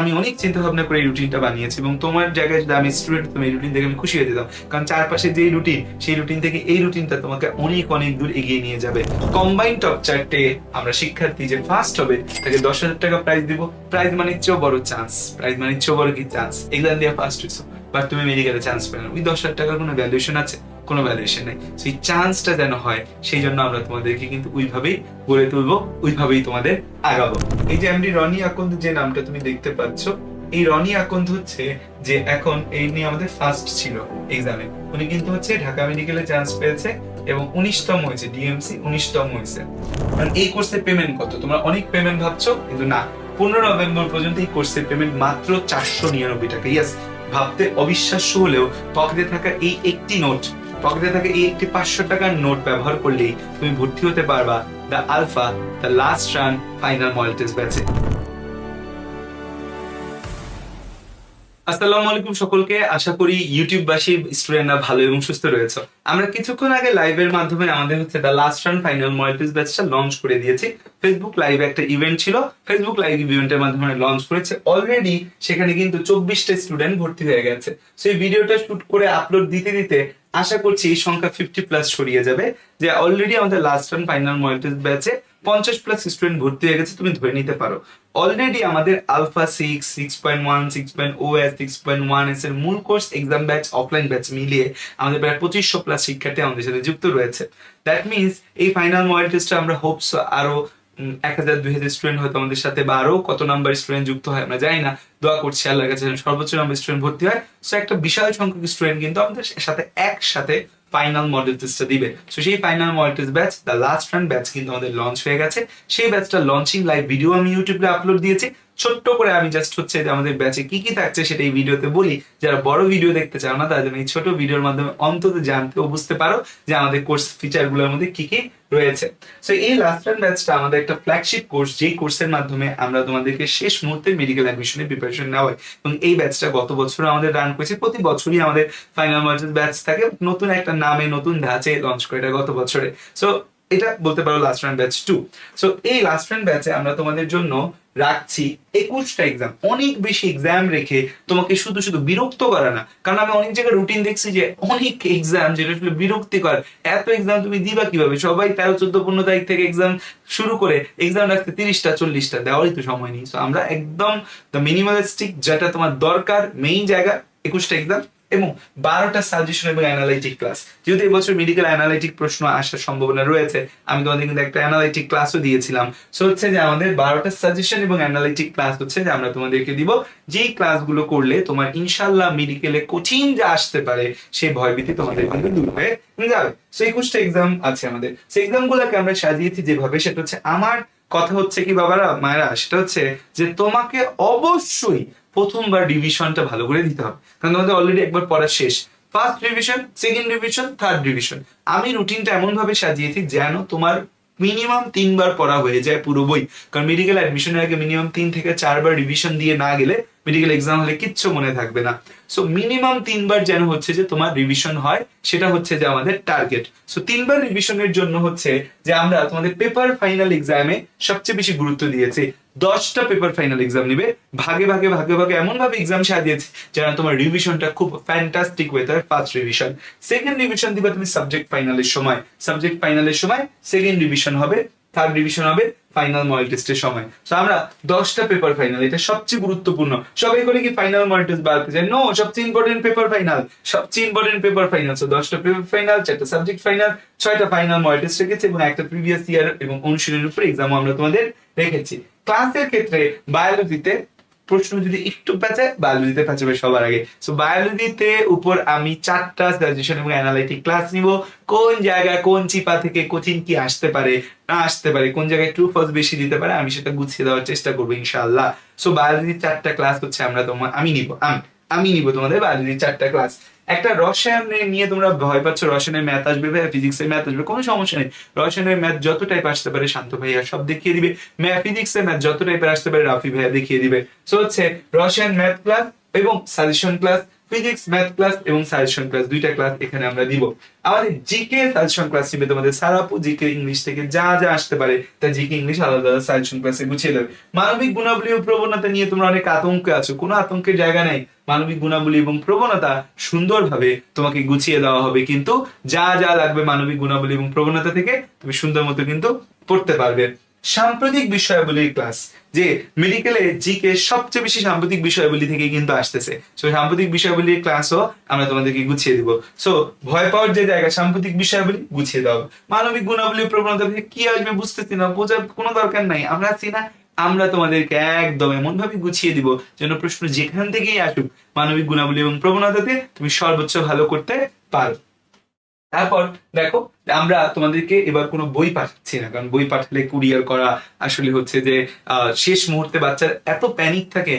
আমি অনেক চিন্তা ভাবনা করে এই রুটিনটা বানিয়েছি এবং তোমার জায়গায় যদি আমি স্টুডেন্ট তুমি এই রুটিন দেখে আমি খুশি হয়ে যেতাম। কারণ চারপাশে যে রুটিন, সেই রুটিন থেকে এই রুটিনটা তোমাকে অনেক অনেক দূর এগিয়ে নিয়ে যাবে। কম্বাইন টপ চারটে আমরা শিক্ষার্থী যে ফার্স্ট হবে, তাকে দশ হাজার টাকা প্রাইজ দিব। প্রাইজ মানে চেয়েও বড় চান্স প্রাইজ মানে চেয়েও বড় কি চান্স এক্সাম দিয়ে ফার্স্ট হয়েছো বাট তুমি মেডিকেলে চান্স পেলে ওই দশ হাজার টাকার কোনো ভ্যালুয়েশন আছে? কোনো ভ্যালুয়েশন নেই। সেই চান্সটা যেন হয়, সেই জন্য আমরা তোমাদেরকে কিন্তু ওইভাবেই গড়ে তুলবো, ওইভাবেই তোমাদের আগাবো। এই যে এমডি রনি আকন্দ যে নামটা তুমি দেখতে পাচ্ছ, এই রনি আকন্দ হচ্ছে যে এখন এই নিয়ে আমাদের ফার্স্ট ছিল এক্সামে উনি কিন্তু হচ্ছে ঢাকা মেডিকেলে চান্স পেয়েছে এবং উনিশতম হয়েছে ডিএমসি উনিশতম হয়েছে। কারণ এই কোর্সের পেমেন্ট কত? তোমরা অনেক পেমেন্ট ভাবছ, কিন্তু না। পনেরো নভেম্বর পর্যন্ত এই কোর্সের পেমেন্ট মাত্র চারশো নিরানব্বই টাকা। ইয়াস ভাবতে অবিশ্বাস্য হলেও পকেটে থাকা এই একটি নোট পকেটে থাকা এই একটি পাঁচশো টাকার নোট ব্যবহার করলেই তুমি ভর্তি হতে পারবা the alpha, the last run, final model test ব্যাচে। আসসালামু আলাইকুম সকলকে। আশা করি ইউটিউববাসী, স্টুডেন্টরা ভালো এবং সুস্থ রয়েছে। আমরা কিছুক্ষণ আগে লাইভের মাধ্যমে আমাদের হচ্ছে the last run, final model ব্যাচটা launch করে দিয়েছি। ফেসবুক লাইভে একটা ইভেন্ট ছিল। ফেসবুক লাইভ ইভেন্টের মাধ্যমে লঞ্চ করেছে। অলরেডি সেখানে কিন্তু চব্বিশটা স্টুডেন্ট ভর্তি হয়ে গেছে। সেই ভিডিওটা শুট করে আপলোড দিতে দিতে আশা করছি এই সংখ্যা ফিফটি প্লাস সরিয়ে যাবে, যে অলরেডি আমাদের লাস্ট রান ফাইনাল মডেল ব্যাচে পঞ্চাশ প্লাস স্টুডেন্ট ভর্তি হয়ে গেছে, তুমি ধরে নিতে পারো। অলরেডি আমাদের alpha six six point one six point ও S six point one S এর মূল course exam batch offline batch মিলিয়ে আমাদের প্রায় পঁচিশশো প্লাস শিক্ষার্থী আমাদের সাথে যুক্ত রয়েছে। দ্যাট মিনস এই ফাইনাল মডেল টেস্টে আমরা হোপস আরও এক হাজার দুই হাজার স্টুডেন্ট হয়তো আমাদের সাথে কত নাম্বার স্টুডেন্ট যুক্ত হয়, আমরা না। দোয়া করছি আল্লাহর কাছে সর্বোচ্চ নাম্বার স্টুডেন্ট ভর্তি হয়। সো একটা বিশাল সংখ্যক স্টুডেন্ট কিন্তু আমাদের সাথে একসাথে ফাইনাল মডেল টেস্টটা দিবে। সো সেই final model test batch the last run batch কিন্তু আমাদের লঞ্চ হয়ে গেছে। সেই ব্যাচটা লঞ্চিং লাইভ ভিডিও আমি ইউটিউবে আপলোড দিয়েছি। ছোট্ট করে আমি জাস্ট হচ্ছে আমাদের ব্যাচে কি কি থাকছে সেটা এই ভিডিওতে বলি। যারা বড় ভিডিও দেখতে চাও না, তারা যেন এই ছোট ভিডিওর মাধ্যমে অন্তত জানতে ও বুঝতে পারো যে আমাদের কোর্স ফিচারগুলোর মধ্যে কি কি রয়েছে। সো এই লাস্ট রান ব্যাচটা আমাদের একটা ফ্ল্যাগশিপ কোর্স যেই কোর্সের মাধ্যমে আমরা তোমাদেরকে শেষ মুহূর্তে মেডিকেল অ্যাডমিশনের প্রিপারেশন নেওয়া এবং এই ব্যাচটা গত বছর আমাদের রান করেছে। প্রতি বছরই আমাদের ফাইনাল মার্চেস ব্যাচ থাকে। নতুন একটা নামে, নতুন ধাঁচে লঞ্চ করে এটা গত বছরে। সো এটা বলতে পারো last run batch two so এই লাস্ট রান ব্যাচে আমরা তোমাদের জন্য রাখছি একুশটা এক্সাম অনেক বেশি এক্সাম রেখে তোমাকে শুধু শুধু বিরক্ত করে না। কারণ আমি অনেক জায়গায় রুটিন দেখছি যে অনেক এক্সাম যেটা আসলে বিরক্তিকর। এত এক্সাম তুমি দিবা কীভাবে? সবাই তেরো, চোদ্দ, পনেরো তারিখ থেকে এক্সাম শুরু করে এক্সাম রাখতে তিরিশটা, চল্লিশটা, দেওয়ারই তো সময় নেই। সো আমরা একদম দ্য মিনিমালিস্টিক যেটা তোমার দরকার মেইন জায়গা, একুশটা এক্সাম এবং বারোটা সাজেশন এবং অ্যানালাইটিক ক্লাস যেহেতু এবছর মেডিকেল অ্যানালাইটিক প্রশ্ন আসার সম্ভাবনা রয়েছে, আমি তোমাদের কিন্তু একটা অ্যানালাইটিক ক্লাসও দিয়েছিলাম। সো হচ্ছে যে আমাদের বারোটা সাজেশন এবং অ্যানালাইটিক ক্লাস হচ্ছে যে আমরা তোমাদেরকে দিব, যেই ক্লাসগুলো করলে তোমার ইনশাল্লাহ মেডিকেলে কঠিন যা আসতে পারে, সেই ভয়ভীতি তোমাদের কিন্তু দূর হয়ে যাবে। সো একুশটা এক্সাম আছে আমাদের। সেই এক্সাম গুলোকে আমরা সাজিয়েছি যেভাবে, সেটা হচ্ছে আমার কথা হচ্ছে কি বাবারা, মায়েরা, সেটা হচ্ছে যে তোমাকে অবশ্যই প্রথমবার ডিভিশনটা ভালো করে দিতে হবে। কারণ তোমাদের অলরেডি একবার পড়া শেষ। First division second division third division আমি রুটিনটা এমনভাবে সাজিয়েছি যেন তোমার মিনিমাম তিনবার পড়া হয়ে যায় পুরো বই। কারণ মেডিকেল অ্যাডমিশনের আগে মিনিমাম তিন থেকে চারবার রিভিশন দিয়ে না গেলে মেডিকেল এক্সাম হলে কিচ্ছু মনে থাকবে না। সো মিনিমাম তিনবার যেন হচ্ছে যে তোমার রিভিশন হয়, সেটা হচ্ছে যে আমাদের টার্গেট সো তিনবার রিভিশনের জন্য হচ্ছে যে আমরা তোমাদের পেপার ফাইনাল এক্সামে সবচেয়ে বেশি গুরুত্ব দিয়েছি। দশটা পেপার ফাইনাল এক্সাম নিবে। ভাগে ভাগে ভাগে ভাগে এমন ভাবে এক্সাম সাজিয়েছে যেন তোমার রিভিশনটা খুব ফ্যান্টাস্টিক হয়ে থাকে ফার্স্ট রিভিশন সেকেন্ড রিভিশন দিবে তুমি সাবজেক্ট ফাইনালের সময়। সাবজেক্ট ফাইনালের সময় সেকেন্ড রিভিশন হবে। থার্ড ডিভিশন হবে ফাইনাল মডেল টেস্টের সময়। তো আমরা দশটা পেপার ফাইনাল এটা সবচেয়ে গুরুত্বপূর্ণ। সবাই করে কি ফাইনাল মডেল টেস্ট বাড়তে যায় নো সবচেয়ে ইম্পর্টেন্ট পেপার ফাইনাল সবচেয়ে ইম্পর্টেন্ট পেপার ফাইনাল সো দশটা পেপার ফাইনাল চারটা সাবজেক্ট ফাইনাল ছয়টা ফাইনাল মডেল টেস্ট রেখেছি এবং একটা প্রিভিয়াস ইয়ার এবং অনুশীলনের উপর এক্সাম আমরা তোমাদের রেখেছি। ক্লাসের ক্ষেত্রে বায়োলজিতে প্রশ্ন যদি একটু পেঁচায় বায়োলজিতে পেঁচাবে সবার আগে। সো বায়োলজিতে উপর আমি চারটা সাজেশন এবং অ্যানালাইটিক ক্লাস নিব। কোন জায়গা কোন চিপা থেকে কোচিং কি আসতে পারে, না আসতে পারে, কোন জায়গায় ট্রু ফলস বেশি দিতে পারে, আমি সেটা গুছিয়ে দেওয়ার চেষ্টা করব, ইনশাআল্লাহ। সো বায়োলজির চারটা ক্লাস হচ্ছে আমরা তোমার আমি নিব, আমি আমি নিব তোমাদের বায়োলজির চারটা ক্লাস একটা রসায়ন নিয়ে তোমরা ভয় পাচ্ছ, রসায়নের ম্যাথ আসবে ফিজিক্সের ম্যাথ আসবে, কোনো সমস্যা নেই। রসায়নের ম্যাথ যত টাইপ আসতে পারে শান্ত ভাইয়া, সব দেখিয়ে দিবে। ম্যাথ ফিজিক্সের ম্যাথ যত টাইপের আসতে পারে রাফি ভাইয়া দেখিয়ে দিবে। সো হচ্ছে রসায়ন ম্যাথ ক্লাস এবং suggestion class physics math class এবং সাজেশন ক্লাস দুইটা ক্লাস এখানে আমরা দিব। আমাদের জিকে সাজেশন ক্লাস নিবে তোমাদের সারাপু জিকে ইংলিশ থেকে যা যা আসতে পারে, তা জিকে ইংলিশ আলাদা আলাদা সাজেশন ক্লাসে গুছিয়ে দেবে। মানবিক গুণাবলী ও প্রবণতা নিয়ে তোমরা অনেক আতঙ্কে আছো, কোনো আতঙ্কের জায়গা নেই। মানবিক গুণাবলী এবং প্রবণতা সুন্দরভাবে তোমাকে গুছিয়ে দেওয়া হবে, কিন্তু যা যা লাগবে মানবিক গুণাবলী এবং প্রবণতা থেকে তুমি সুন্দর মতো কিন্তু পড়তে পারবে। সাম্প্রতিক বিষয়াবলীর ক্লাস যে মেডিকেলে জিকে সবচেয়ে বেশি সাম্প্রতিক বিষয়াবলী থেকে কিন্তু আসতেছে। সো সাম্প্রতিক বিষয়াবলীর ক্লাসও আমরা তোমাদেরকে গুছিয়ে দিব। সো ভয় পাওয়ার যে জায়গা, সাম্প্রতিক বিষয়াবলী গুছিয়ে দাও। মানবিক গুণাবলী প্রবণতা থেকে কি আসবে বুঝতেছি না, বোঝার কোনো দরকার নাই। আমরা আছি না, আমরা তোমাদেরকে একদম এমন ভাবে গুছিয়ে দিব যেন প্রশ্ন যেখান থেকেই আসুক, মানবিক গুণাবলী এবং প্রবণতাতে তুমি সর্বোচ্চ ভালো করতে পারো। তারপর দেখো আমরা তোমাদেরকে এবার কোনো বই পাঠাচ্ছি না, কারণ বই পাঠালে কুরিয়ার করা আসলে হচ্ছে যে শেষ মুহূর্তে বাচ্চার এত প্যানিক থাকে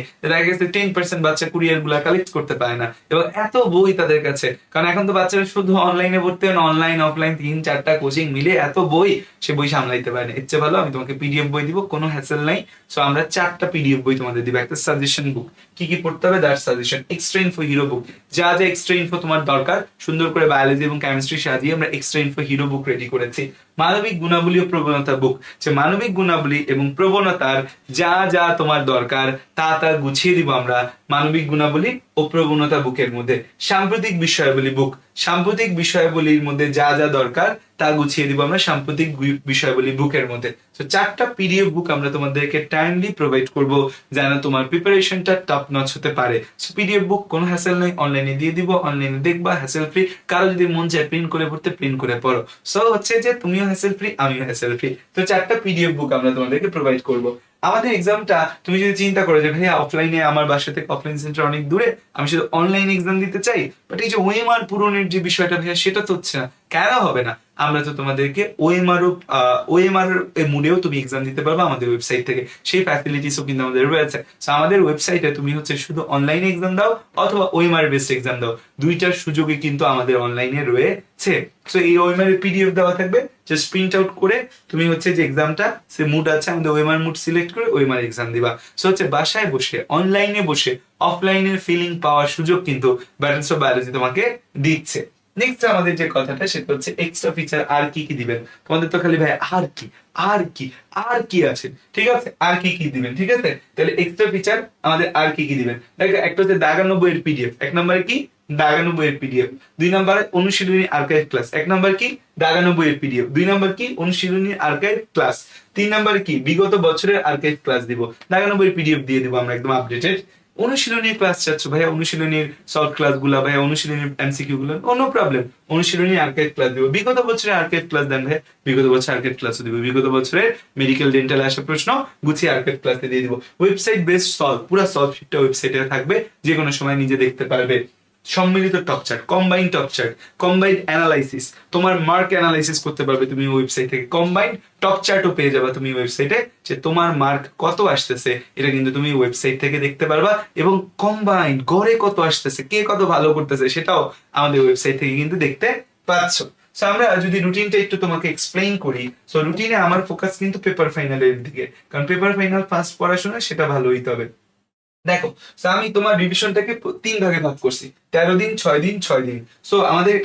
টেন পার্সেন্ট বাচ্চা কুরিয়ারগুলা কালেক্ট করতে পারে না। এবং এত বই তাদের কাছে, কারণ এখন তো বাচ্চারা শুধু অনলাইনে পড়তে হয় অনলাইন অফলাইন তিন চারটা কোচিং মিলে এত বই সে বই সামলাইতে পারে না। ইচ্ছে ভালো আমি তোমাকে পিডিএফ বই দিব, কোনো হ্যাসেল নাই। সো আমরা চারটা পিডিএফ বই তোমাদের দিব, একটা সাজেশন বুক কি কি পড়তে হবে that suggestion extra info hero book যা যা এক্সট্রা ইনফো তোমার দরকার, সুন্দর করে বায়োলজি এবং কেমিস্ট্রি সাজিয়ে আমরা extra info hero book ready করেছি? মানবিক গুণাবলী ও প্রবণতা বুক যে মানবিক গুণাবলী এবং প্রবণতার যা যা তোমার দরকার, তা তা গুছিয়ে দিব আমরা। মানবিক গুণাবলী ও প্রবণতা বুকের মধ্যে। সাম্প্রতিক বিষয়াবলী বুক। সাম্প্রতিক বিষয়াবলীর মধ্যে যা যা দরকার, তা গুছিয়ে দিব আমরা সাম্প্রতিক বিষয়াবলী বুকের মধ্যে। তো চারটা পিডিএফ বুক আমরা তোমাদেরকে টাইমলি প্রোভাইড করব, যেন তোমার প্রিপারেশনটা টপ নচ হতে পারে। সো পিডিএফ বুক কোনো হ্যাসেল নেই অনলাইনে দিয়ে দিব অনলাইনে দেখবা হ্যাসেল ফ্রি কারও যদি মন চায় প্রিন্ট করে পড়তে প্রিন্ট করে পড়ো। সো হচ্ছে যে তুমিও হ্যাসেল ফ্রি আমিও হ্যাসেল ফ্রি তো, চারটা পিডিএফ বুক আমরা তোমাদেরকে প্রোভাইড করব। আমাদের এক্সামটা তুমি যদি চিন্তা করো যে, ভাইয়া অফলাইনে আমার বাসা থেকে অফলাইন সেন্টার অনেক দূরে, আমি শুধু অনলাইন এক্সাম দিতে চাই? বাট এই যে ওয়েমার পূরণের যে বিষয়টা, ভাইয়া, সেটা তো হচ্ছে না। কেন হবে না? আমরা তো তোমাদেরকে ওএমআর ওএমআর এর মুডেও তুমি এক্সাম দিতে পারবে আমাদের ওয়েবসাইট থেকে। সেই ফ্যাসিলিটিসও কিন্তু আমাদের রয়েছে। So, আমাদের ওয়েবসাইটে তুমি হচ্ছে শুধু অনলাইনে এক্সাম দাও অথবা ওএমআর বেসড এক্সাম দাও। দুইটার সুযোগে কিন্তু আমাদের অনলাইনে রয়েছে। সো এই ওএমআর এর পিডিএফ দেওয়া থাকবে। জাস্ট প্রিন্ট আউট করে তুমি হচ্ছে যে এক্সামটা সে মুড আছে আমাদের ওএমআর মুড সিলেক্ট করে ওএমআর এক্সাম দিবা। সো হচ্ছে বাসায় বসে অনলাইনে বসে অফলাইনের ফিলিং পাওয়ার সুযোগ কিন্তু ব্যালেন্স অফ বায়োলজি তোমাকে দিচ্ছে। নেক্সট আমাদের যে কথাটা, সেটা হচ্ছে এক্সট্রা ফিচার আর কি কি দিবেন? তোমাদের তো খালি ভাই আর কি আর কি আর কি আছে, ঠিক আছে? আর কি কি দিবেন, ঠিক আছে? তাহলে এক্সট্রা ফিচার আমাদের আর কি কি দিবেন? দেখো, একটা হচ্ছে দাগানব্বই এর পিডিএফ এক নম্বরে কি? দাগানব্বই এর পিডিএফ দুই নম্বরে অনুশীলনী আর্কাইভ ক্লাস এক নম্বর কি? দাগানব্বই এর পিডিএফ দুই নম্বর কি? অনুশীলনী আর্কাইভ ক্লাস তিন নম্বর কি? বিগত বছরের আর্কাইভ ক্লাস দিব। দাগানব্বই পিডিএফ দিয়ে দিব আমরা একদম আপডেটেড অনুশীলনীর ক্লাস চাচ্ছ ভাইয়া? অনুশীলনীর সলভ ক্লাসগুলা ভাইয়া? অনুশীলনীর এমসিকিউ গুলো? কোনো প্রবলেম অনুশীলনী আর্কাইভ ক্লাস দিব। বিগত বছরে আর্কাইভ ক্লাস দেন ভাই বিগত বছর আর্কাইভ ক্লাস দিব। বিগত বছরে মেডিকেল ডেন্টাল আসা প্রশ্ন, গুছিয়ে আর্কাইভ ক্লাসে দিয়ে দিব। ওয়েবসাইট বেস্ট সলভ পুরো সলভ শিটটা ওয়েবসাইটে থাকবে। যে কোনো সময় নিজে দেখতে পারবে। সম্মিলিত top chart combine top chart combine analysis তোমার মার্ক অ্যানালাইসিস করতে পারবে তুমি ওয়েবসাইট থেকে। কম্বাইন টপ চার্টও পেয়ে যাবে তুমি ওয়েবসাইটে যে তোমার মার্ক কত আসতেছে, এটা কিন্তু তুমি ওয়েবসাইট থেকে দেখতে পারবা এবং কম্বাইন গড়ে কত আসতেছে, কে কত ভালো করতেছে সেটাও আমাদের ওয়েবসাইট থেকে কিন্তু দেখতে পাচ্ছ। সো আমরা যদি রুটিনটা একটু তোমাকে এক্সপ্লেইন করি সো রুটিনে আমার ফোকাস কিন্তু পেপার ফাইনালের দিকে। কারণ পেপার ফাইনাল ফার্স্ট পড়াশোনা সেটা ভালো হইতে হবে। দেখো আমি তোমার রিভিশনটাকে তিন ভাগে ভাগ করছি। তেরো দিন, ছয় দিন ছয় দিন। সো আমাদের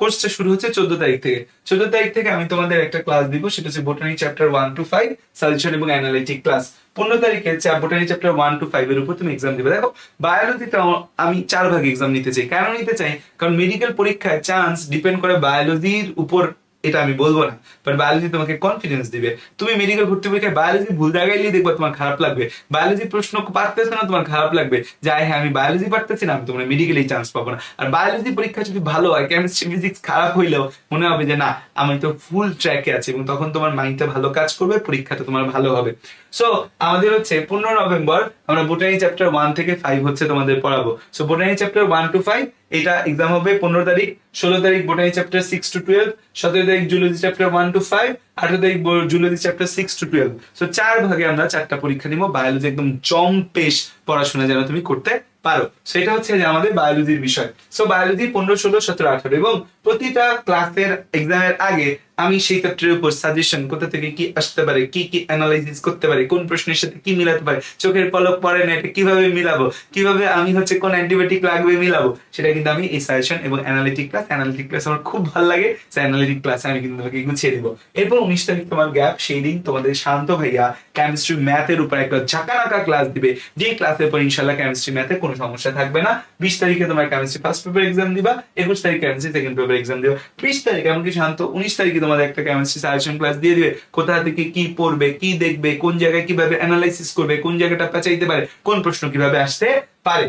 কোর্সটা শুরু হচ্ছে চোদ্দ তারিখ থেকে। চোদ্দ তারিখ থেকে আমি তোমাদের একটা ক্লাস দিব, সেটা হচ্ছে botany chapter one to five suggestion এবং অ্যানালিটিক ক্লাস পনেরো তারিখে botany chapter one to five এর উপর তুমি এক্সাম দিবে। দেখো বায়োলজিতে আমি চার ভাগে এক্সাম নিতে চাই। কেন নিতে চাই? কারণ মেডিকেল পরীক্ষায় চান্স ডিপেন্ড করে বায়োলজির উপর এটা আমি বলব না বাট বায়োলজি তোমাকে কনফিডেন্স দিবে। তুমি মেডিকেল ভর্তি পরীক্ষায় বায়োলজি ভুল জায়গায় নিয়ে দেখবা তোমার খারাপ লাগবে। বায়োলজি প্রশ্ন পারতেছে না, তোমার খারাপ লাগবে। যাই হ্যাঁ আমি বায়োলজি পারতেছি না, আমি তোমার মেডিকেলেই চান্স পাবো না। আর বায়োলজি পরীক্ষা যদি ভালো হয় কেমিস্ট্রি ফিজিক্স খারাপ হইলেও মনে হবে যে, না আমি তো ফুল ট্র্যাকে আছি। এবং তখন তোমার মাইন্ডটা ভালো কাজ করবে, পরীক্ষাটা তোমার ভালো হবে। সো আমাদের হচ্ছে পনেরো নভেম্বর, আমরা বোটানি চ্যাপ্টার ওয়ান থেকে ফাইভ হচ্ছে তোমাদের পড়াবো। So botany chapter one to five এটা এক্সাম হবে পনেরো তারিখ, ষোলো তারিখ botany chapter six to twelve সতেরো তারিখ zoology chapter one to five আঠারো তারিখ zoology chapter six to twelve so চার ভাগে আমরা চারটা পরীক্ষা নিব বায়োলজি একদম জম্পেশ পড়াশোনা যেন তুমি করতে পারো। সেটা হচ্ছে যে আমাদের বায়োলজির বিষয়। সো বায়োলজি পনেরো, ষোলো, সতেরো, আঠারো এবং প্রতিটা ক্লাসের এক্সামের আগে আমি সেই চ্যাপ্টারের উপর সাজেশন কোথা থেকে কি আসতে পারে, কি কি অ্যানালাইসিস করতে পারে, কোন প্রশ্নের সাথে কি মিলাতে পারে, চোখের পলক পড়ে না, এটা কীভাবে মিলাবো, কীভাবে আমি হচ্ছে কোন অ্যান্টিবায়োটিক লাগবে মিলাবো, সেটা কিন্তু আমি এই সাজেশন এবং অ্যানালিটিক ক্লাস অ্যানালিটিক ক্লাস আমার খুব ভালো লাগে, সেই অ্যানালিটিক ক্লাসে আমি কিন্তু তোমাকে গুছিয়ে দিব। এরপর উনিশ তারিখ তোমার গ্যাপ সেই দিন তোমাদের শান্ত ভাইয়া কেমিস্ট্রি ম্যাথের উপর একটা ঝাঁকানাকা ক্লাস দিবে, যে ক্লাসের পর ইনশাল্লাহ কেমিস্ট্রি ম্যাথে কোনো সমস্যা থাকবে না। বিশ তারিখে তোমার কেমিস্ট্রি ফার্স্ট পেপার এক্সাম দিবা, একুশ তারিখে কেমিস্ট্রি সেকেন্ড পেপার এক্সাম দিবা বিশ তারিখে এমনকি শান্ত, উনিশ তারিখে তোমাদের একটা কেমিস্ট্রি সাজেশন ক্লাস দিয়ে দিবে। কোথা থেকে কি পড়বে, কি দেখবে, কোন জায়গায় কীভাবে অ্যানালাইসিস করবে, কোন জায়গাটা পেঁচাইতে পারে, কোন প্রশ্ন কীভাবে আসতে পারে।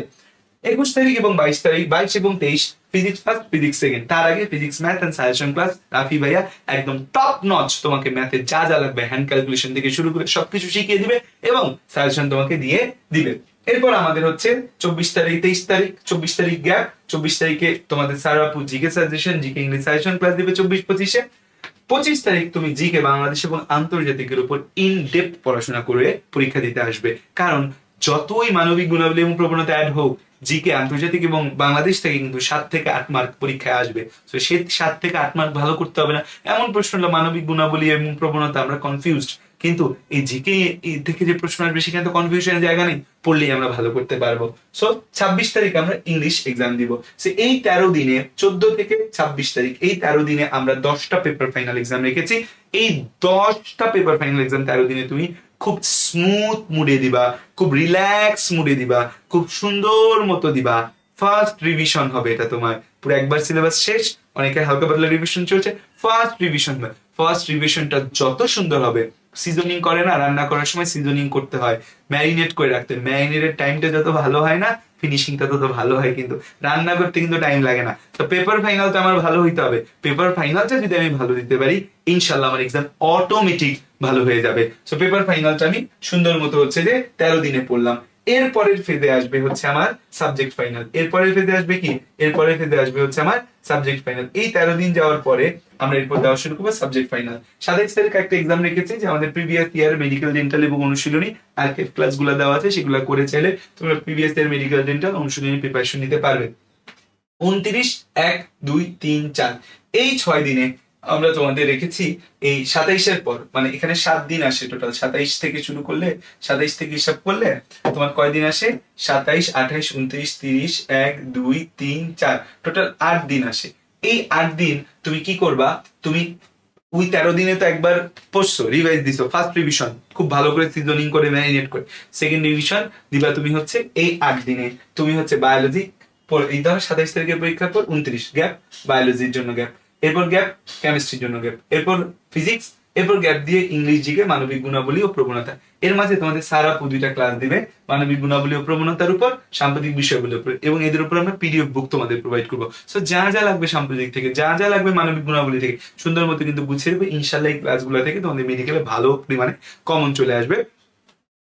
একুশ তারিখ এবং বাইশ তারিখ, বাইশ এবং তেইশ ফিজিক্স ফার্স্ট ফিজিক্স সেকেন্ড তার আগে physics math and suggestion class Rafi ভাইয়া একদম টপ নচ তোমাকে ম্যাথে যা যা লাগবে হ্যান্ড ক্যালকুলেশন থেকে শুরু করে সবকিছু শিখিয়ে দিবে এবং সাজেশন তোমাকে দিয়ে দিবে। এরপর আমাদের হচ্ছে চব্বিশ তারিখ, তেইশ তারিখ, চব্বিশ তারিখ গ্যাপ চব্বিশ তারিখে তোমাদের সারাপু GK suggestion GK English suggestion class দিবে চব্বিশ পঁচিশে। পঁচিশ তারিখ তুমি জিকে বাংলাদেশ এবং আন্তর্জাতিকের উপর ইন ডেপথ পড়াশোনা করে পরীক্ষা দিতে আসবে। কারণ যতই মানবিক গুণাবলী এবং প্রবণতা অ্যাড হোক জিকে আন্তর্জাতিক এবং বাংলাদেশ থেকে কিন্তু সাত থেকে আট মার্ক পরীক্ষায় আসবে। সে সাত থেকে আট মার্ক ভালো করতে হবে না। এমন প্রশ্ন হলো মানবিক গুণাবলী এবং প্রবণতা, আমরা কনফিউজড কিন্তু এই জিকে থেকে যে প্রশ্ন আসবে, সেখানে তো কনফিউশনের জায়গা নেই। পড়লেই আমরা ভালো করতে পারব। সো ছাব্বিশ তারিখ আমরা ইংলিশ এক্সাম দিব। সে এই তেরো দিনে, চোদ্দ থেকে ছাব্বিশ তারিখ, এই তেরো দিনে আমরা দশটা পেপার ফাইনাল এক্সাম রেখেছি। এই দশটা পেপার ফাইনাল এক্সাম তেরো দিনে তুমি খুব স্মুথ মুডে দিবা, খুব রিল্যাক্স মুডে দিবা, খুব সুন্দর মতো দিবা। ফার্স্ট রিভিশন হবে এটা তোমার। পুরো একবার সিলেবাস শেষ অনেকের হালকা পাতলা রিভিশন চলছে। ফার্স্ট রিভিশন ফার্স্ট রিভিশনটা যত সুন্দর হবে সিজনিং করে না, রান্না করার সময় সিজনিং করতে হয়। ম্যারিনেট করে রাখতে ম্যারিনেটের টাইমটা যত ভালো হয় না ফিনিশিংটা তত ভালো হয় কিন্তু। রান্না করতে কিন্তু টাইম লাগে না। তো পেপার ফাইনাল তো আমার ভালো হইতে হবে। পেপার ফাইনালটা যদি আমি ভালো দিতে পারি ইনশাল্লাহ আমার এক্সাম অটোমেটিক ভালো হয়ে যাবে। সো পেপার ফাইনালটা আমি সুন্দর মতো হচ্ছে যে তেরো দিনে পড়লাম। এরপরের ফেজে আসবে হচ্ছে আমার সাবজেক্ট ফাইনাল এরপরের ফেজে আসবে কি? এরপরের ফেজে আসবে হচ্ছে আমার সাবজেক্ট ফাইনাল এই তেরো দিন যাওয়ার পরে আমরা এরপর দেওয়া শুরু করব সাবজেক্ট ফাইনাল সাতাইশ তারিখ একটা এক্সাম রেখেছি যে আমাদের প্রিভিয়াস ইয়ার মেডিকেল ডেন্টাল এবং অনুশীলনী আর ক্লাসগুলো দেওয়া আছে, সেগুলো করে চাইলে তোমরা প্রিভিয়াস ইয়ার মেডিকেল ডেন্টাল অনুশীলনী প্রিপারেশন নিতে পারবে। উনত্রিশ, এক, দুই, তিন, চার। এই ছয় দিনে আমরা তোমাদের রেখেছি এই সাতাইশের পর মানে এখানে সাত দিন আসে টোটাল সাতাইশ থেকে শুরু করলে, সাতাইশ থেকে হিসাব করলে তোমার কয়দিন আসে? সাতাইশ, আঠাইশ, উনত্রিশ, তিরিশ, এক, দুই, তিন, চার। টোটাল আট দিন আসে। এই আট দিন তুমি কি করবা? তুমি ওই তেরো দিনে তো একবার পড়ছো রিভাইজ দিছো ফার্স্ট রিভিশন খুব ভালো করে সিজনিং করে ম্যারিনেট করে। সেকেন্ড রিভিশন দিবা তুমি হচ্ছে এই আট দিনে। তুমি হচ্ছে বায়োলজি এই ধরো সাতাইশ তারিখের পরীক্ষার পর উনত্রিশ গ্যাপ বায়োলজির জন্য গ্যাপ এরপর গ্যাপ কেমিস্ট্রির জন্য গ্যাপ এরপর ফিজিক্স এরপর গ্যাপ দিয়ে ইংলিশ জিকে মানবিক গুণাবলী ও প্রবণতা। এর মাঝে তোমাদের সারা দুইটা ক্লাস দিবে মানবিক গুণাবলী ও প্রবণতার উপর, সাম্প্রতিক বিষয়গুলোর উপর, এবং এদের উপর আমরা পিডিএফ বুক তোমাদের প্রোভাইড করব। সো যা যা লাগবে সাম্প্রতিক থেকে, যা যা লাগবে মানবিক গুণাবলী থেকে, সুন্দর মতো কিন্তু গুছিয়ে দেবে। ইনশাল্লাহ এই ক্লাসগুলো থেকে তোমাদের মেডিকেলে ভালো পরিমাণে কমন চলে আসবে।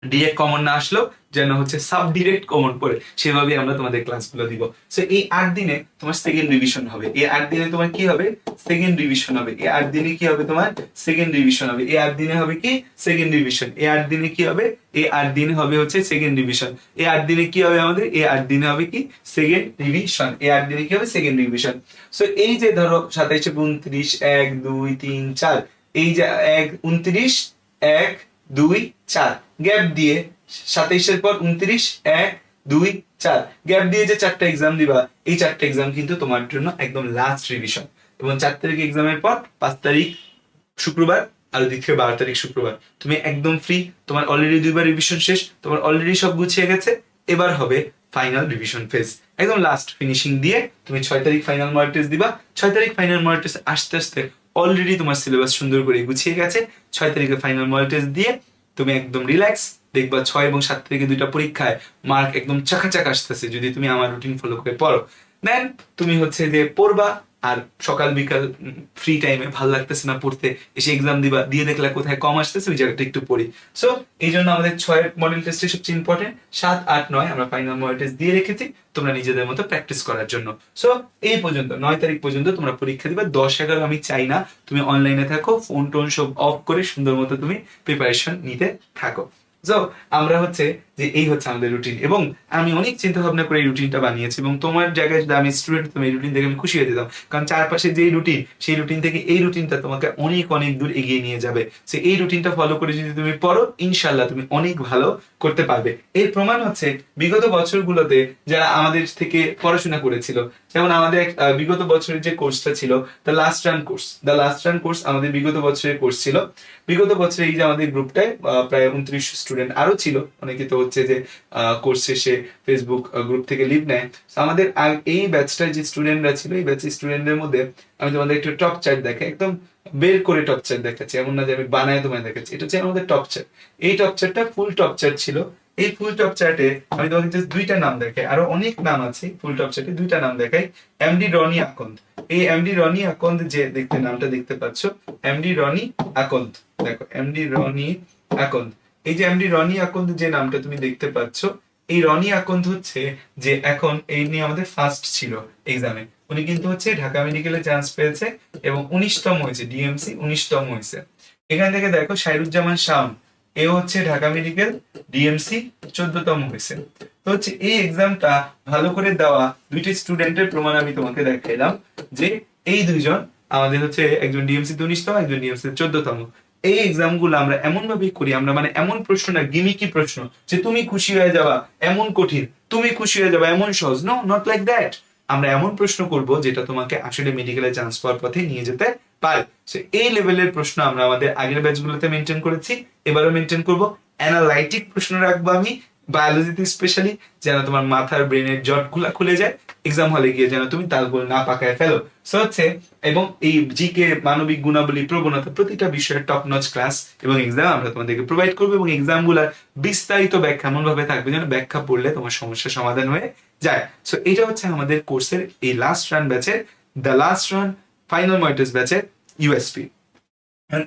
ডিরেক্ট কমন না আসলেও যেন হচ্ছে সাব ডিরেক্ট কমন পড়ে সেভাবে আমরা তোমাদের ক্লাসগুলো দিব। সো এই আট দিনে তোমার সেকেন্ড রিভিশন হবে। এই আট দিনে তোমার কি হবে? সেকেন্ড রিভিশন হবে। এই আট দিনে কি হবে তোমার? সেকেন্ড রিভিশন হবে। এই আট দিনে হবে কি? সেকেন্ড রিভিশন এই আট দিনে কি হবে? এই আট দিনে হবে হচ্ছে সেকেন্ড রিভিশন এই আট দিনে কি হবে আমাদের? এই আট দিনে হবে কি? সেকেন্ড রিভিশন এই আট দিনে কি হবে? সেকেন্ড রিভিশন সো এই যে ধরো সাতাইশে, উনত্রিশ, এক, দুই, তিন, চার। এই যে এক, উনত্রিশ, এক, দুই, চার। গ্যাপ দিয়ে সাতাইশের পর উনত্রিশ, এক, দুই, চার। গ্যাপ দিয়ে যে চারটা এক্সাম দিবা, এই চারটা এক্সাম কিন্তু তোমার জন্য একদম লাস্ট রিভিশন এবং চার তারিখ এক্সামের পর পাঁচ তারিখ শুক্রবার আর থেকে বারো তারিখ শুক্রবার। তুমি একদম ফ্রি তোমার অলরেডি দুইবার রিভিশন শেষ, তোমার অলরেডি সব গুছিয়ে গেছে। এবার হবে ফাইনাল রিভিশন ফেজ একদম লাস্ট ফিনিশিং দিয়ে তুমি ছয় তারিখ ফাইনাল মডেল টেস্ট দিবা। ছয় তারিখ ফাইনাল মডেল টেস্ট আস্তে আস্তে অলরেডি তোমার সিলেবাস সুন্দর করে গুছিয়ে গেছে। ছয় তারিখে ফাইনাল মডেল টেস্ট দিয়ে তুমি একদম রিল্যাক্স দেখবা ছয় এবং সাত থেকে দুইটা পরীক্ষায় মার্ক একদম চাকাচাক আসতেছে যদি তুমি আমার রুটিন ফলো করে পড়ো। দেন তুমি হচ্ছে যে পড়বা আর সকাল, বিকাল ফ্রি টাইমে ভালো লাগতেছে না পড়তে, এসে এক্সাম দিবা, দিয়ে দেখলে কোথায় কম আসতেছে, ওই জায়গাটা একটু পড়ি। সো এই জন্য আমাদের ছয় মডেল টেস্টে সবচেয়ে ইম্পর্টেন্ট সাত, আট, নয় আমরা ফাইনাল মডেল টেস্ট দিয়ে রেখেছি, তোমরা নিজেদের মতো প্র্যাকটিস করার জন্য। সো এই পর্যন্ত, নয় তারিখ পর্যন্ত তোমরা পরীক্ষা দিবা, দশ, এগারো আমি চাই না, তুমি অনলাইনে থাকো ফোন টোন সব অফ করে সুন্দর মতো তুমি প্রিপারেশন নিতে থাকো। আমরা হচ্ছে যে এই হচ্ছে আমাদের রুটিন এবং আমি অনেক চিন্তা ভাবনা করে এই রুটিনটা বানিয়েছি এবং তোমার জায়গায় যদি আমি স্টুডেন্ট তুমি এই রুটিন দেখে আমি খুশি হয়ে যেতাম। কারণ চারপাশে যে রুটিন সেই রুটিন থেকে এই রুটিনটা তোমাকে অনেক অনেক দূর এগিয়ে নিয়ে যাবে। সে এই রুটিনটা ফলো করে যদি তুমি পড়ো ইনশাল্লাহ তুমি অনেক ভালো করতে পারবে। এর প্রমাণ হচ্ছে বিগত বছরগুলোতে যারা আমাদের থেকে পড়াশোনা করেছিল যেমন আমাদের এক, বিগত বছরের যে কোর্সটা ছিল the last run course the last run course আমাদের বিগত বছরের কোর্স ছিল। বিগত বছরে এই যে আমাদের গ্রুপটায় প্রায় উনত্রিশ স্টুডেন্ট আরও ছিল। অনেকে তো হচ্ছে যে কোর্স শেষে ফেসবুক গ্রুপ থেকে লিভ নেয়। আমাদের এই ব্যাচটায় যে স্টুডেন্টরা ছিল, এই ব্যাচের স্টুডেন্টদের মধ্যে আমি তোমাদের একটু টপ চার্ট দেখাই। একদম বের করে টপ চার্ট দেখাচ্ছি। এমন না যে আমি বানায় তোমায় দেখাচ্ছি। এটা হচ্ছে আমাদের টপ চার্ট এই টপ চার্টটা ফুল টপ চার্ট ছিল। এই ফুল টপ চার্টে আমি তোমাকে জাস্ট দুইটা নাম দেখাই। আরও অনেক নাম আছে ফুল টপ চার্টে দুইটা নাম দেখাই। এমডি রনি আকন্দ এই এমডি রনি আকন্দ যে দেখতে, নামটা দেখতে পাচ্ছ? এমডি রনি আকন্দ দেখো এমডি রনি আকন্দ এই যে এমডি রনি আকন্দ যে নামটা তুমি দেখতে পাচ্ছ, এই রনি আকন্দ হচ্ছে যে এখন এই নিয়ে আমাদের ফার্স্ট ছিল এক্সামে উনি কিন্তু হচ্ছে ঢাকা মেডিকেলে চান্স পেয়েছে এবং উনিশতম হয়েছে ডিএমসি উনিশতম হয়েছে। এখান থেকে দেখো সাইরুজ্জামান শাম এ হচ্ছে ঢাকা মেডিকেল ডিএমসি চোদ্দতম হয়েছে। তো হচ্ছে এই এক্সামটা ভালো করে দেওয়া দুইটি স্টুডেন্টের প্রমাণ আমি তোমাকে দেখাইলাম যে এই দুইজন আমাদের হচ্ছে একজন ডিএমসি উনিশতম, একজন ডিএমসি চোদ্দতম। এই এক্সামগুলো আমরা এমন ভাবে করি, আমরা মানে এমন প্রশ্ন না, গিমিকি প্রশ্ন, যে তুমি খুশি হয়ে যাওয়া এমন কঠিন, তুমি খুশি হয়ে যাবা, এমন সহজ। নো নট লাইক দ্যাট আমরা এমন প্রশ্ন করব যেটা তোমাকে আসলে মেডিকেলে চান্স পাওয়ার পথে নিয়ে যেতে পারে। এই লেভেলের প্রশ্ন আমরা আমাদের আগের ব্যাচগুলোতে মেনটেন করেছি, এবারও মেনটেন করব। অ্যানালাইটিক প্রশ্ন রাখব আমি। বায়োলজিতে স্পেশালি যেন তোমার মাথার ব্রেনের জট জটগুলা খুলে যায় এক্সাম হলে গিয়ে যেন তুমি তালগোল না পাকায় ফেলো। সো হচ্ছে, এবং এই জিকে মানবিক গুণাবলী প্রবণতা প্রতিটা বিষয়ের টপ নচ ক্লাস এবং এক্সাম আমরা তোমাদেরকে প্রোভাইড করব এবং এক্সামগুলার বিস্তারিত ব্যাখ্যা এমন ভাবে থাকবে যেন ব্যাখ্যা পড়লে তোমার সমস্যার সমাধান হয়ে যায়। সো এটা হচ্ছে আমাদের কোর্সের এই লাস্ট রান ব্যাচের the last run final monitors ব্যাচের ইউএসপি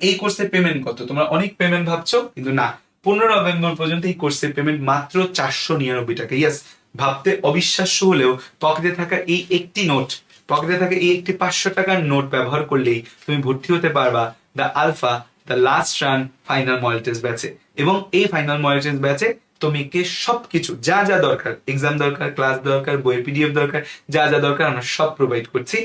এই কোর্সের পেমেন্ট কত? তোমরা অনেক পেমেন্ট ভাবছ, কিন্তু না। পনেরো নভেম্বর পর্যন্ত এই কোর্সের পেমেন্ট মাত্র চারশো নিরানব্বই টাকা ইয়াস ভাবতে অবিশ্বাস্য হলেও পকেটে থাকা এই একটি নোট পকেটে থাকা এই একটি পাঁচশো টাকার নোট ব্যবহার করলেই তুমি ভর্তি হতে পারবা the alpha the last run final model ব্যাচে এবং এই ফাইনাল মডেল ব্যাচে তোমাকে সবকিছু, যা যা দরকার এক্সাম দরকার ক্লাস দরকার, বইয়ের পিডিএফ দরকার, যা যা দরকার আমরা সব প্রোভাইড করছি।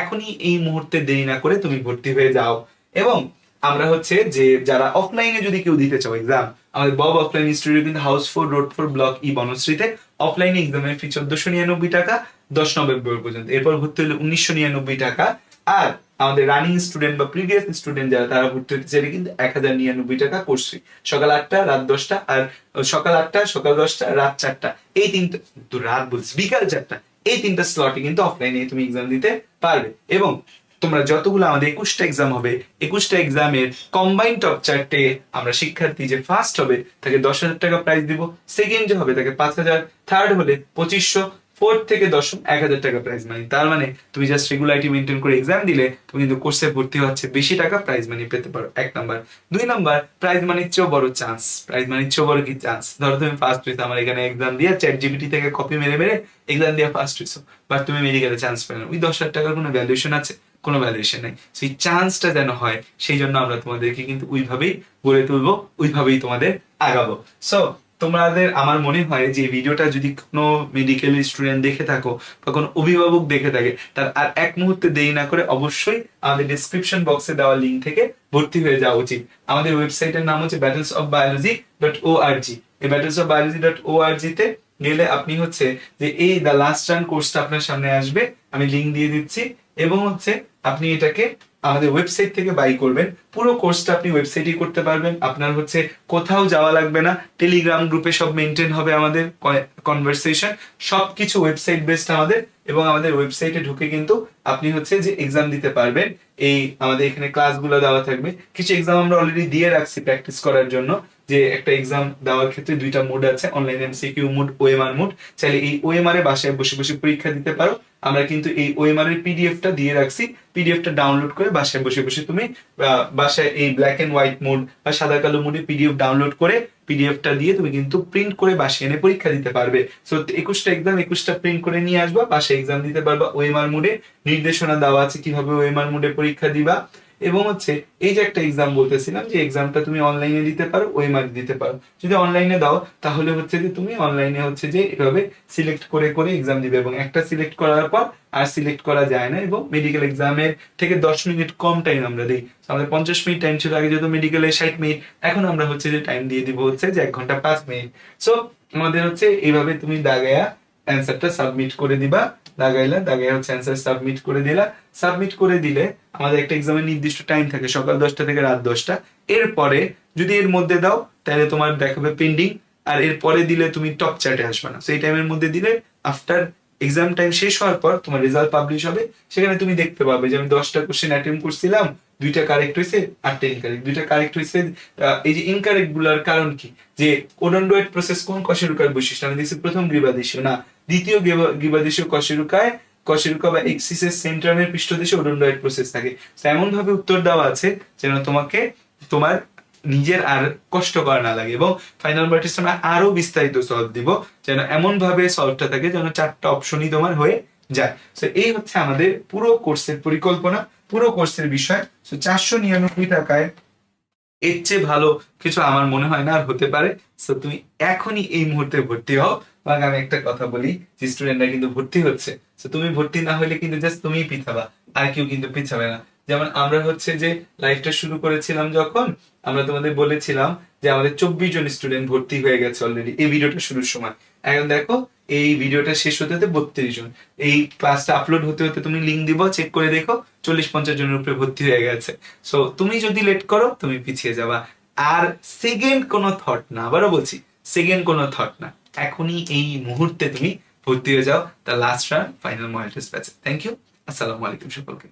এখনই এই মুহূর্তে দেরি না করে তুমি ভর্তি হয়ে যাও। এবং আমরা হচ্ছে যে যারা অফলাইনে যদি কেউ দিতে চাও এক্সাম আমাদের বব অফলাইন স্টুডিও কিন্তু house four road four block E বনশ্রীতে। অফলাইনে এক্সামের ফি চোদ্দশো নিরানব্বই টাকা, দশ নভেম্বর পর্যন্ত। এরপর ভর্তি হলে উনিশশো নিরানব্বই টাকা। আর আমাদের রানিং স্টুডেন্ট বা প্রিভিয়াস স্টুডেন্ট যারা, তারা ভর্তি হতে চাইলে কিন্তু এক হাজার নিরানব্বই টাকা কোর্স ফি সকাল আটটা, রাত দশটা, আর সকাল আটটা, সকাল দশটা, রাত চারটা। এই তিনটা রাত বলছি, বিকাল চারটা। এই তিনটা স্লটে কিন্তু অফলাইনে তুমি এক্সাম দিতে পারবে। এবং তোমরা যতগুলো আমাদের একুশটা এক্সাম হবে, একুশটা এক্সামের কম্বাইন টপ চারটে আমরা শিক্ষার্থী যে ফার্স্ট হবে, তাকে দশ হাজার টাকা প্রাইজ দিব সেকেন্ড যে হবে, তাকে পাঁচ হাজার থার্ড হলে পঁচিশশো ফোর্থ থেকে দশম এক হাজার টাকা প্রাইজ মানি তার মানে তুমি জাস্ট রেগুলারিটি মেনটেন করে এক্সাম দিলে, তুমি কিন্তু কোর্সে ভর্তি হচ্ছে বেশি টাকা প্রাইজ মানি পেতে পারো। এক নাম্বার দুই নাম্বার প্রাইজ মানির চেয়েও বড় চান্স প্রাইজ মানির চেয়েও বড় কি চান্স ধরো তুমি ফার্স্ট হয়েছো, আমার এখানে এক্সাম দিয়ে চ্যাট জিবিটি থেকে কপি মেরে মেরে এক্সাম দিয়ে ফার্স্ট হয়েছো বাট তুমি মেডিকেলে চান্স পেলে ওই দশ হাজার টাকার কোনো ভ্যালুয়েশন আছে? কোনো ভ্যালুয়েশন নেই। সেই চান্সটা যেন হয়, সেই জন্য আমরা তোমাদেরকে কিন্তু ওইভাবেই গড়ে তুলবো, ওইভাবেই তোমাদের আগাবো। সো তোমাদের আমার মনে হয় যে ভিডিওটা যদি কোনো মেডিকেল স্টুডেন্ট দেখে থাকো বা কোনো অভিভাবক দেখে থাকে, তার আর এক মুহূর্তে দেরি না করে অবশ্যই আমাদের ডিসক্রিপশন বক্সে দেওয়া লিঙ্ক থেকে ভর্তি হয়ে যাওয়া উচিত। আমাদের ওয়েবসাইটের নাম হচ্ছে battles of biology dot O R G এই battles of biology dot O R জিতে গেলে আপনি হচ্ছে যে এই দ্য লাস্ট রান কোর্সটা আপনার সামনে আসবে, আমি লিঙ্ক দিয়ে দিচ্ছি। এবং হচ্ছে আপনি এটাকে আমাদের ওয়েবসাইট থেকে বাই করবেন। পুরো কোর্সটা আপনি ওয়েবসাইটেই করতে পারবেন। আপনার হচ্ছে কোথাও যাওয়া লাগবে না। টেলিগ্রাম গ্রুপে সব মেনটেন হবে আমাদের কনভারসেশন সবকিছু ওয়েবসাইট বেসড আমাদের এবং আমাদের ওয়েবসাইটে ঢুকে কিন্তু আপনি হচ্ছে যে এক্সাম দিতে পারবেন। এই আমাদের এখানে ক্লাসগুলো দেওয়া থাকবে। কিছু এক্সাম আমরা অলরেডি দিয়ে রাখছি প্র্যাকটিস করার জন্য। যে একটা এক্সাম দেওয়ার ক্ষেত্রে দুইটা মোড আছে। Online MCQ mode OMR mode চাইলে এই ওএমআর এ বাসায় বসে বসে পরীক্ষা দিতে পারো। আমরা কিন্তু এই ওএমআর এর পিডিএফটা দিয়ে রাখছি। পিডিএফটা ডাউনলোড করে বাসায় বসে বসে তুমি বাসায় এই ব্ল্যাক এন্ড হোয়াইট মোড বা সাদা কালো মোডে পিডিএফ ডাউনলোড করে পিডিএফটা দিয়ে তুমি কিন্তু প্রিন্ট করে বাসায় এনে পরীক্ষা দিতে পারবে। সো একুশটা এক্সাম একুশটা প্রিন্ট করে নিয়ে আসবা, বাসায় এক্সাম দিতে পারবা। ওএমআর মোডে নির্দেশনা দেওয়া আছে কীভাবে ওএমআর মোডে পরীক্ষা দিবা। এবং হচ্ছে, এই যে একটা এক্সাম বলতেছিলাম যে এক্সামটা তুমি অনলাইনে দিতে পারো, ওই মার্ক দিতে পারো। যদি অনলাইনে দাও, তাহলে হচ্ছে যে তুমি অনলাইনে হচ্ছে যে এভাবে সিলেক্ট করে করে এক্সাম দিবে এবং একটা সিলেক্ট করার পর আর সিলেক্ট করা যায় না এবং মেডিকেল এক্সামের থেকে দশ মিনিট কম টাইম আমরা দিই। আমাদের পঞ্চাশ মিনিট টাইম ছিল, আগে যেহেতু মেডিকেলে ষাট মিনিট এখন আমরা হচ্ছে যে টাইম দিয়ে দিব হচ্ছে যে এক ঘণ্টা পাঁচ মিনিট সো আমাদের হচ্ছে এইভাবে তুমি দাগায়া অ্যান্সারটা সাবমিট করে দিবা। দাগাইলা লাগাই হচ্ছে অ্যান্সার সাবমিট করে দিলা। সাবমিট করে দিলে আমাদের একটা এক্সামের নির্দিষ্ট টাইম থাকে, সকাল দশটা থেকে রাত দশটা। এরপরে যদি এর মধ্যে দাও, তাহলে তোমার দেখাবে পেন্ডিং আর এরপরে দিলে তুমি টপ চার্টে আসবে না। সেই টাইমের মধ্যে দিলে আফটার এক্সাম টাইম শেষ হওয়ার পর তোমার রেজাল্ট পাবলিশ হবে। সেখানে তুমি দেখতে পাবে যে আমি দশটা কোশ্চেন অ্যাটেম্প করছিলাম দুইটা কারেক্ট হয়েছে আটটা ইনকারেক্ট দুইটা কারেক্ট হয়েছে এই যে ইনকারেক্টগুলার কারণ কি? যে ওডন্ডোয়েট প্রসেস কোন কশেরুকার বৈশিষ্ট্য? আমি দেখছি প্রথম গ্রীবাদেশীয় না, দ্বিতীয় গ্রীবা- গ্রীবাদেশীয় কশেরুকায় কশেরুকা বা এক্সিসের সেন্ট্রামের পৃষ্ঠদেশে ওডন্ডোয়েট প্রসেস থাকে। এমন ভাবে উত্তর দেওয়া আছে যেন তোমাকে, তোমার নিজের আর কষ্ট করা না লাগে। এবং ফাইনাল মার্টিস আমরা আরও বিস্তারিত সলভ দিব, যেন এমন ভাবে সলভটা থাকে যেন চারটা অপশনই তোমার হয়ে যায়। তো এই হচ্ছে আমাদের পুরো কোর্সের পরিকল্পনা। পুরো কোর্সের বিষয়। তো চারশো নিরানব্বই টাকায় এর চেয়ে ভালো কিছু আমার মনে হয় না আর হতে পারে। সো তুমি এখনই এই মুহূর্তে ভর্তি হও। বা আমি একটা কথা বলি, যে স্টুডেন্টরা কিন্তু ভর্তি হচ্ছে। সো তুমি ভর্তি না হলে কিন্তু জাস্ট তুমিই পিছাবা, আর কেউ কিন্তু পিছাবে না। যেমন আমরা হচ্ছে যে লাইফটা শুরু করেছিলাম যখন, আমরা তোমাদের বলেছিলাম যে আমাদের চব্বিশ জন স্টুডেন্ট ভর্তি হয়ে গেছে অলরেডি এই ভিডিওটা শুরুর সময়। এখন দেখো, এই ভিডিওটা শেষ হতে হতে বত্রিশ জন। এই ক্লাসটা আপলোড হতে হতে তুমি লিঙ্ক দিব চেক করে দেখো, চল্লিশ পঞ্চাশ জনের উপরে ভর্তি হয়ে গেছে। সো তুমি যদি লেট করো, তুমি পিছিয়ে যাবা। আর সেকেন্ড কোনো থট না, আবারও বলছি সেকেন্ড কোনো থট না। এখনই এই মুহূর্তে তুমি ভর্তি হয়ে যাও the last run final test ব্যাচে থ্যাংক ইউ আসসালামু আলাইকুম সকলকে।